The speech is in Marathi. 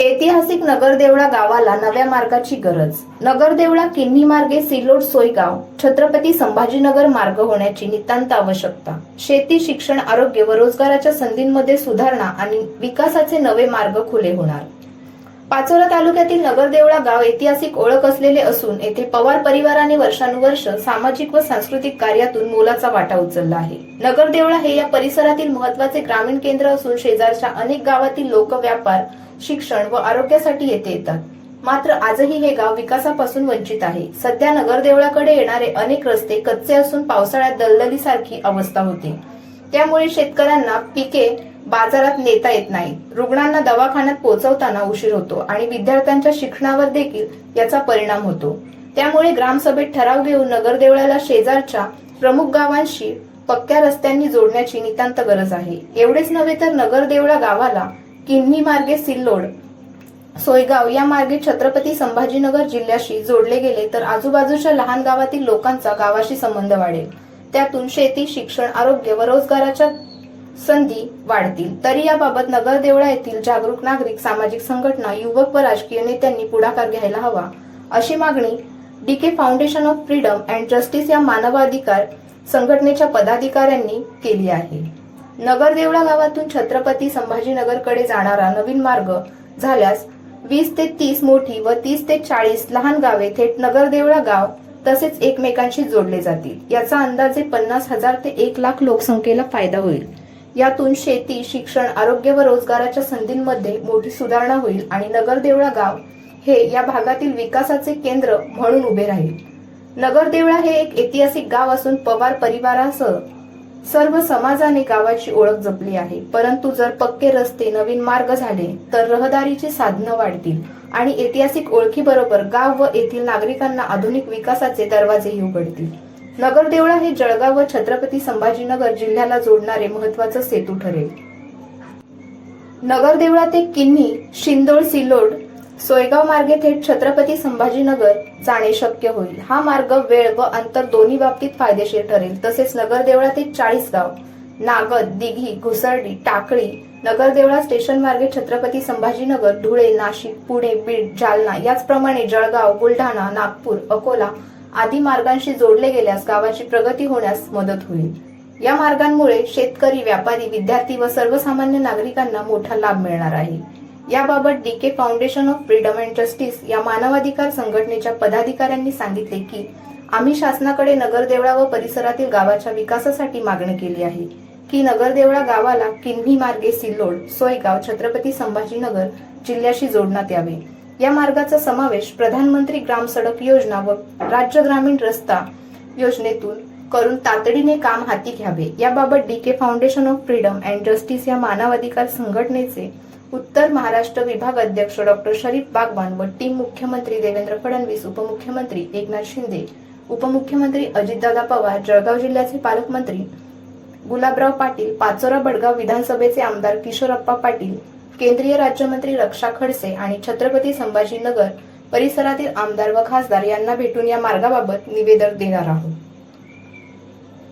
ऐतिहासिक नगरदेवळा गावाला नव्या मार्गाची गरज. नगरदेवळा किन्ही मार्गे सिल्लोड सोयगाव छत्रपती संभाजीनगर मार्ग होण्याची नितांत आवश्यकता. शेती शिक्षण आरोग्य व रोजगाराच्या संधींमध्ये सुधारणा आणि विकासाचे नवे मार्ग खुले होणार. पाचोरा तालुक्यातील नगरदेवळा गाव ऐतिहासिक ओळख असलेले असून येथे पवार परिवाराने वर्षानुवर्ष सामाजिक व सांस्कृतिक कार्यातून मोलाचा वाटा उचलला आहे. नगरदेवळा हे या परिसरातील महत्त्वाचे ग्रामीण केंद्र असून शेजारच्या अनेक गावातील लोक व्यापार शिक्षण व आरोग्यासाठी येथे येतात. मात्र आजही हे गाव विकासापासून वंचित आहे. सध्या नगरदेवळाकडे येणारे अनेक रस्ते कच्चे असून पावसाळ्यात दलदलीसारखी अवस्था होती. त्यामुळे शेतकऱ्यांना पिके बाजारात नेता येत नाही रुग्णांना दवाखान्यात पोहोचवताना उशीर होतो आणि विद्यार्थ्यांच्या शिक्षणावर देखील याचा परिणाम होतो. त्यामुळे ग्रामसभेत ठराव घेऊन नगरदेवळ्याला शेजारच्या प्रमुख गावांशी पक्क्या रस्त्यांनी जोडण्याची नितांत गरज आहे. एवढेच नव्हे तर नगरदेवळा गावाला किन्ही मार्गे सिल्लोड सोयगाव या मार्गे छत्रपती संभाजीनगर जिल्ह्याशी जोडले गेले तर आजूबाजूच्या लहान गावातील लोकांचा गावाशी संबंध वाढेल. त्यातून शेती शिक्षण आरोग्य व रोजगाराच्या संधी वाढतील. तरी याबाबत नगरदेवळा येथील जागरूक नागरिक सामाजिक संघटना युवक व राजकीय नेत्यांनी पुढाकार घ्यायला हवा. अशी मागणी D K foundation of freedom and justice या मानवाधिकार संघटनेच्या पदाधिकाऱ्यांनी केली आहे. नगरदेवळा गावातून छत्रपती संभाजीनगरकडे जाणारा नवीन मार्ग झाल्यास वीस ते तीस मोठी व तीस ते चाळीस लहान गावे थेट नगरदेवळा गाव तसेच एकमेकांशी जोडले जातील. याचा अंदाजे पन्नास हजार ते एक लाख लोकसंख्येला फायदा होईल. यातून शेती शिक्षण आरोग्य व रोजगाराच्या संधींमध्ये मोठी सुधारणा होईल आणि नगरदेवळा गाव हे या भागातील विकासाचे केंद्र म्हणून उभे राहील. नगरदेवळा हे एक ऐतिहासिक गाव असून पवार परिवारासह सर्व समाजाने गावाची ओळख जपली आहे. परंतु जर पक्के रस्ते नवीन मार्ग झाले तर रहदारीची साधनं वाढतील. आणि ऐतिहासिक ओळखीबरोबर गाव व येथील नागरिकांना आधुनिक विकासाचे दरवाजेही उघडतील. नगरदेवळा हे जळगाव व छत्रपती संभाजीनगर जिल्ह्याला जोडणारे महत्वाचं सेतू ठरेल. नगरदेवळा ते किन्ही शिंदोळ सिल्लोड सोयगाव मार्गे थेट छत्रपती संभाजीनगर जाणे शक्य होईल. हा मार्ग वेळ व अंतर दोन्ही बाबतीत फायदेशीर ठरेल. तसेच नगरदेवळा ते चाळीसगाव नागद दिघी घुसर्डी टाकळी नगरदेवळा स्टेशन मार्गे छत्रपती संभाजीनगर धुळे नाशिक पुणे बीड जालना याचप्रमाणे जळगाव बुलढाणा नागपूर अकोला आदी मार्गांशी जोडले गेल्यास गावाची प्रगती होण्यास मदत होईल. या मार्गांमुळे शेतकरी व्यापारी विद्यार्थी व सर्वसामान्य नागरिकांना मोठा लाभ मिळणार आहे. याबाबत D K foundation of freedom and justice या मानवाधिकार संघटनेच्या पदाधिकाऱ्यांनी सांगितले की आम्ही शासनाकडे नगरदेवळा व परिसरातील गावाच्या विकासासाठी मागणी केली आहे. की नगरदेवळा गावाला किन्ही मार्गे सिल्लोड सोयगाव छत्रपती संभाजीनगर जिल्ह्याशी जोडण्यात यावे. या मार्गाचा समावेश प्रधानमंत्री ग्राम सडक योजना व राज्य ग्रामीण रस्ता योजनेतून करून तातडीने काम हाती घ्यावे. याबाबत D K foundation of freedom and justice या मानवाधिकार संघटनेचे उत्तर महाराष्ट्र विभाग अध्यक्ष डॉक्टर शरीफ बागवान व टीम मुख्यमंत्री देवेंद्र फडणवीस उपमुख्यमंत्री एकनाथ शिंदे उपमुख्यमंत्री अजितदादा पवार जळगाव जिल्ह्याचे पालकमंत्री गुलाबराव पाटील पाचोरा बडगाव विधानसभेचे आमदार किशोरप्पा पाटील केंद्रीय राज्यमंत्री रक्षा खडसे आणि छत्रपती संभाजीनगर परिसरातील आमदार व खासदार यांना भेटून या मार्गाबाबत निवेदन देणार आहोत.